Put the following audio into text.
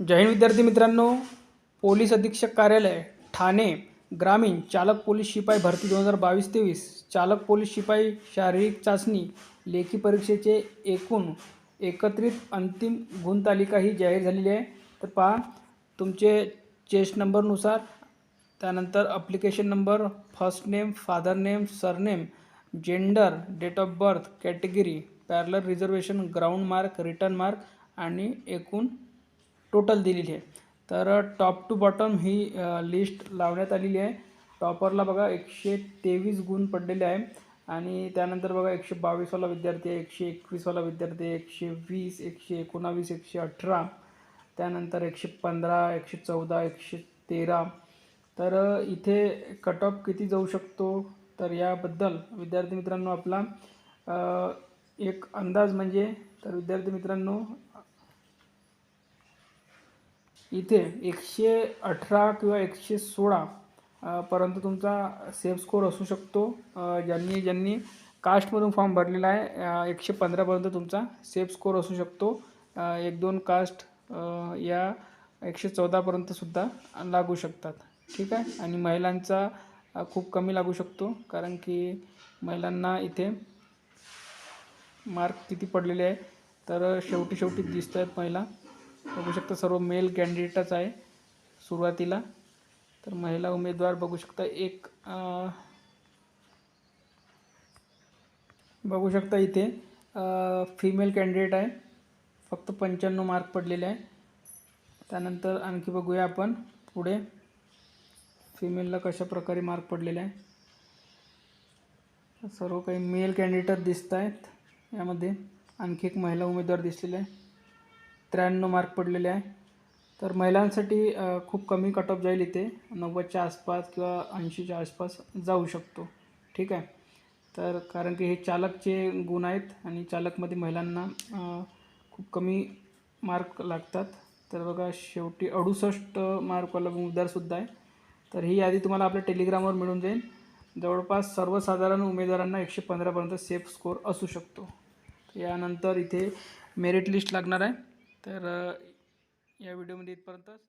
जय हिंद विद्यार्थी मित्रांनो. पोलीस अधीक्षक कार्यालय ठाणे. ग्रामीण चालक पोलीस शिपाई भरती दोन हजार बावीस तेवीस. चालक पोलीस शिपाई शारीरिक चाचणी लेखी परीक्षेचे एकूण एकत्रित अंतिम गुणतालिका ही जाहीर झालेली आहे. तर पहा तुमचे चेस्ट नंबरनुसार त्यानंतर application number first name father name surname gender date of birth category parallel reservation ground mark written mark आणि एकूण टोटल दिलेली आहे. तर टॉप टू बॉटम ही लिस्ट लावण्यात आलेली आहे. टॉपरला बघा एकशे तेवीस गुण पडलेले आहे. आणि त्यानंतर बघा एकशे बावीसवाला विद्यार्थी आहे एकशे एकवीसवाला विद्यार्थी आहे एकशे वीस एकशे एकोणावीस एकशे अठरा त्यानंतर एकशे पंधरा एकशे चौदा एकशे तेरा. तर इथे कट ऑफ किती जाऊ शकतो? तर याबद्दल विद्यार्थी मित्रांनो आपला एक अंदाज म्हणजे तर विद्यार्थी मित्रांनो इथे एकशे अठरा किंवा एकशे सोळा पर्यंत तुमचा सेफ स्कोर असू शकतो. ज्यांनी ज्यांनी कास्टमधून फॉर्म भरलेला आहे एकशे पंधरापर्यंत तुमचा सेफ स्कोर असू शकतो. एक दोन कास्ट या एकशे चौदापर्यंतसुद्धा लागू शकतात. ठीक आहे? आणि महिलांचा खूप कमी लागू शकतो कारण की महिलांना इथे मार्क किती पडलेले आहे तर शेवटी शेवटी दिसत आहेत महिला. बघू शकता सर्व मेल कॅन्डिडेटच आहे सुरुवातीला. तर महिला उमेदवार बघू शकता एक बघू शकता इथे फिमेल कॅन्डिडेट आहे. फक्त पंच्याण्णव मार्क पडलेले आहे. त्यानंतर आणखी बघूया आपण पुढे. फिमेलला कशा प्रकारे मार्क पडलेले आहे. सर्व काही मेल कॅन्डिडेट दिसत आहेत यामध्ये आणखी एक महिला उमेदवार दिसलेले आहे. त्र्याण्णव मार्क पडलेले आहे. तर महिलांसाठी खूप कमी कट ऑफ जाईल इथे. नव्वदच्या आसपास किंवा ऐंशीच्या आसपास जाऊ शकतो. ठीक आहे? तर कारण की हे चालकचे गुण आहेत आणि चालकमध्ये महिलांना खूप कमी मार्क लागतात. तर बघा शेवटी अडुसष्ट मार्कवाला उमेदवारसुद्धा आहे. तर ही यादी तुम्हाला आपल्या टेलिग्रामवर मिळून जाईल. जवळपास सर्वसाधारण उमेदवारांना एकशे पंधरापर्यंत सेफ स्कोअर असू शकतो. यानंतर इथे मेरिट लिस्ट लागणार आहे. तर या व्हिडिओमध्ये इथपर्यंतच